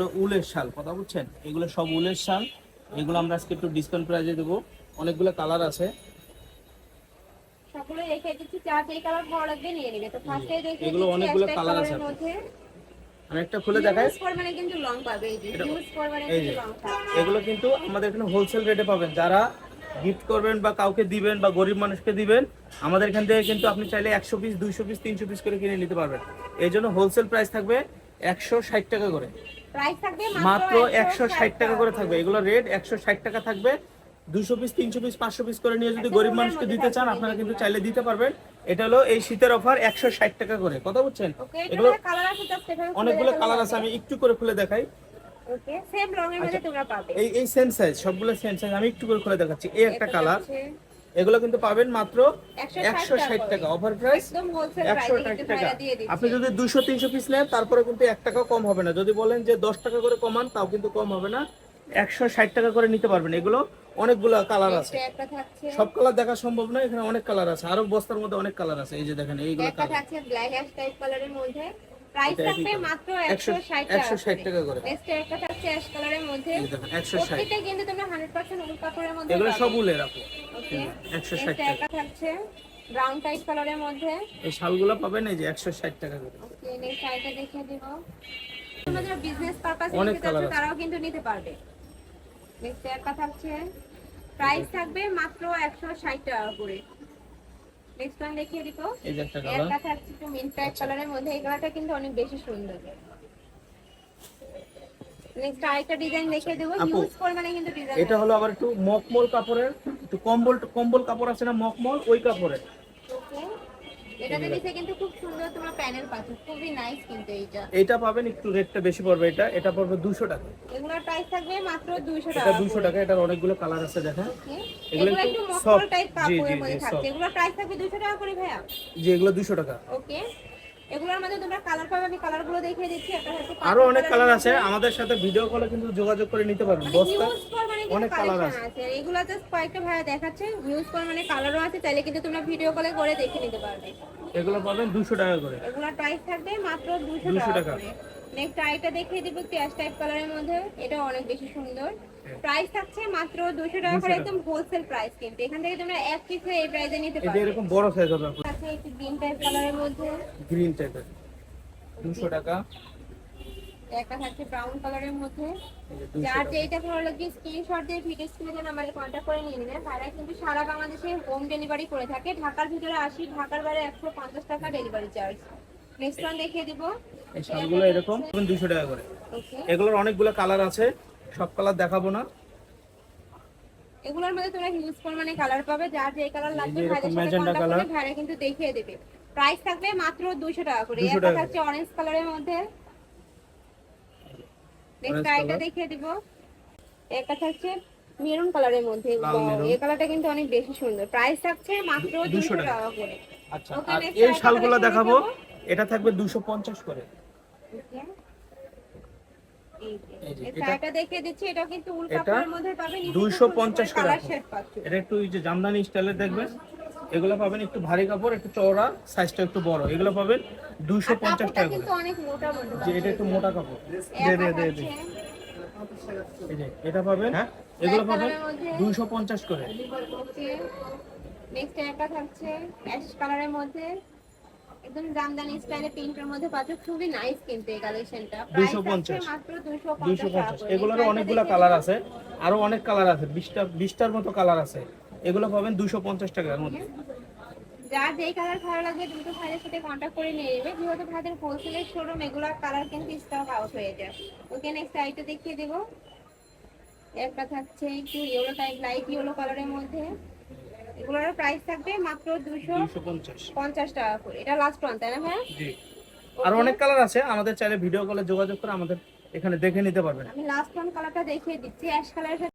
এগুলো উলের শাল কথা বুঝছেন? এগুলো সব উলের শাল। এগুলো আমরা আজকে একটু ডিসকাউন্ট প্রাইজে দেবো। অনেকগুলো কালার আছে। কালার এগুলো অনেকগুলো colour আছে আমি একটা খুলে দেখাই। ইউজ করবেন কিন্তু লং পাবে এই যে ইউজ করবেন এই কিন্তু লং পাবে। এগুলো কিন্তু আমাদের এখানে হোলসেল রেটে পাবেন। যারা গিফট করবেন বা কাউকে দিবেন বা গরিব মানুষকে দিবেন আমাদের এখান থেকে কিন্তু আপনি চাইলে একশো পিস দুইশো পিস তিনশো পিস করে কিনে নিতে পারবেন। এই জন্য হোলসেল প্রাইস থাকবে একশো ষাট টাকা করে। মাত্র একশো ষাট টাকা করে থাকবে। এগুলো রেট একশো ষাট টাকা থাকবে। দুশো পিস তিনশো পিস পাঁচশো পিস করে নিয়ে যদি গরিব মানুষকে দিতে চান আপনারা কিন্তু চাইলে দিতে পারবেন। এটা হলো এই শীতের অফার একশো ষাট টাকা করে। কথা বুঝছেন? ওকে এগুলো অনেকগুলো কালার আছে আমি একটু করে খুলে দেখাই। পাবে। এই এই সেম সাইজ সবগুলো সেম সাইজ আমি একটু করে খুলে দেখাচ্ছি। এই একটা কালার এগুলো কিন্তু পাবেন মাত্র একশো ষাট টাকা। অফার প্রাইস একশো ষাট টাকা। আপনি যদি দুশো তিনশো পিস নেন তারপরে কিন্তু এক টাকাও কম হবে না। যদি বলেন যে দশ টাকা করে কমান তাও কিন্তু কম হবে না। একশো ষাট টাকা করে নিতে পারবেন। এগুলো অনেকগুলো কালার আছে। সব কালার দেখা সম্ভব না এখানে অনেক কালার আছে। আরও বস্তার মধ্যে অনেক কালার আছে। এই যে দেখেন এইগুলো কালার থাকছে ব্ল্যাক টাইপ কালারের মধ্যে। প্রাইস থাকবে মাত্র একশো 160 ষাট টাকা করে। নেক্সট একটা থাকছে অ্যাশ কালারের মধ্যে। প্রত্যেকটা কিন্তু তোমরা 100% উল কাপড়ের মধ্যে এগুলো সব উলের আপু। টাকা। থাকছে ব্রাউন টাইপ কালারের মধ্যে। এই শালগুলো পাবেন এই যে একশো ষাট টাকা করে। ওকে নেক্সট আইটা দেখিয়ে দিব। তোমরা যারা বিজনেস পারপাসে নিতে চাচ্ছ তারাও কিন্তু নিতে পারবে। নেক্সট একটা থাকছে। প্রাইস থাকবে মাত্র 160 টাকা করে। নেক্সট ওয়ান দেখিয়ে দিব। এই যে একটা কালার একটা থাকছে একটু মিন্ট টাইপ কালারের মধ্যে এই কালারটা কিন্তু অনেক বেশি সুন্দর। নেক্সট আরেকটা ডিজাইন দেখিয়ে দেবো। আপু, ইউজ করে মানে কিন্তু ডিজাইন এটা হলো আবার একটু মকমল কাপড়ের একটু কম্বল কম্বল কাপড় আছে না মকমল ওই কাপড়ের। এটাতে নিচে কিন্তু খুব সুন্দর তোমরা প্যানেল পাচ্ছ। খুবই নাইস কিন্তু এইটা। এইটা পাবেন একটু রেটটা বেশি পড়বে এটা। এটা পড়বে দুশো টাকা। এগুলোর প্রাইস থাকবে মাত্র 200 এটা টাকা দুশো টাকা এটার অনেকগুলো কালার আছে দেখেন। এগুলো একটু একটু soft, মফল টাইপ জি, কাপড়ের মধ্যে থাকছে। এগুলোর প্রাইস থাকবে 200 টাকা করে ভাইয়া। যে এগুলো দুশো টাকা। ওকে এগুলোর মধ্যে তোমরা কালার পাবে আমি কালারগুলো দেখিয়ে দিচ্ছি একটা হচ্ছে আরও অনেক কালার আছে আমাদের সাথে ভিডিও কলে কিন্তু যোগাযোগ করে নিতে পারবেন বস্তা ইউজ ফর মানে অনেক কালার আছে। এগুলো জাস্ট কয়েকটা ভাইয়া দেখাচ্ছে ইউজ ফর মানে কালারও আছে চাইলে কিন্তু তোমরা ভিডিও কলে করে দেখে নিতে পারবে। এগুলো পাবেন দুশো টাকা করে। এগুলোর প্রাইস থাকবে মাত্র 200 200 টাকা নেক্সট আইটা দেখিয়ে দিব ক্যাশ টাইপ কালারের মধ্যে এটা অনেক বেশি সুন্দর। প্রাইস থাকছে মাত্র 200 টাকা করে একদম হোলসেল প্রাইস কিন্তু। এখান থেকে তোমরা এক পিস এই প্রাইসে নিতে পারবে। এরকম বড় সাইজ হবে। আছে একটু গ্রিন টাইপ কালারের মধ্যে। গ্রিন টাইপের টাকা। একটা থাকছে ব্রাউন কালারের মধ্যে। এই যে 200 যার যেটা ভালো লাগে স্ক্রিনশট দিয়ে ভিডিও স্ক্রিনে যেন আমাদের কন্ট্যাক্ট করে নিয়ে নেবেন তারা কিন্তু সারা বাংলাদেশে হোম ডেলিভারি করে থাকে। ঢাকার ভিতরে আসি ঢাকার বাইরে একশো পঞ্চাশ টাকা ডেলিভারি চার্জ নেক্সট দেখিয়ে দিব। এই শালগুলো এরকম। দুশো টাকা করে। এগুলোর অনেকগুলো কালার আছে। সব কালার দেখাবো না। এগুলোর মধ্যে তোমরা হিউজ পরিমাণে কালার পাবে। যার যে কালার লাগবে ভাইদের সাথে ভাইরা কিন্তু দেখিয়ে দেবে। প্রাইস থাকবে মাত্র 200 টাকা করে। 200 একটা থাকছে অরেঞ্জ কালারের মধ্যে। নেক্সট আইটা দেখিয়ে দিব। একটা থাকছে মেরুন কালারের মধ্যে। এই কালারটা কিন্তু অনেক বেশি সুন্দর। প্রাইস থাকছে মাত্র 200 200 টাকা। করে। আচ্ছা আর এই শালগুলো দেখাবো। দেখাবো। এটা থাকবে দুশো পঞ্চাশ করে Okay. এই যে, এই যে, এই এটা- দেখিয়ে দিচ্ছি এটাও কিন্তু উল কাপড়ের মধ্যে পাবেন 250 করে কালার রাখো। শেড পাচ্ছ। এটা একটু ওই যে জামদানি স্টাইলের দেখবেন এগুলো পাবেন একটু ভারী কাপড় একটু চওড়া সাইজটা একটু বড় এগুলো পাবেন দুশো পঞ্চাশ কাপড়টা টাকা করে। অনেক মোটা যে এটা একটু মোটা কাপড়। দে দে দে দে এটা পাবেন হ্যাঁ? এগুলো পাবেন colour-এর মধ্যে। দুশো পঞ্চাশ করে। নেক্সট একটা থাকছে অ্যাশ কালারের মধ্যে। একদম জামদানি স্টাইলে প্রিন্টের মধ্যে পাচ্ছ খুবই নাইস কিন্তু এই কালেকশনটা 250 মাত্র 250 দুইশো টাকা পঞ্চাশ। করে। এগুলোরও অনেকগুলো কালার আছে। আরও অনেক কালার আছে। বিশটা বিশটার মতো কালার আছে। এগুলো পাবেন দুশো পঞ্চাশ টাকার মধ্যে। যার যেই কালার ভালো লাগবে দ্রুত ভাইয়ের সাথে কন্ট্যাক্ট করে নিয়ে নেবে। যেহেতু ভাইদের হোলসেলের শোরুম এগুলো কালার কিন্তু স্টক আউট হয়ে যায়। ওকে নেক্সট আইটা দেখিয়ে দেবো। একটা থাকছে একটু ইয়েলো টাইপ লাইট ইয়েলো কালারের মধ্যে। এগুলোর প্রাইস থাকবে মাত্র দুশো দুইশো পঞ্চাশ। পঞ্চাশ টাকা করে। এটা লাস্ট ওয়ান তাই না ভাই জি। আর অনেক কালার আছে আমাদের চাইলে ভিডিও কলে যোগাযোগ করে আমাদের এখানে দেখে নিতে পারবেন। আমি লাস্ট ওয়ান কালারটা দেখিয়ে দিচ্ছি অ্যাশ কালারের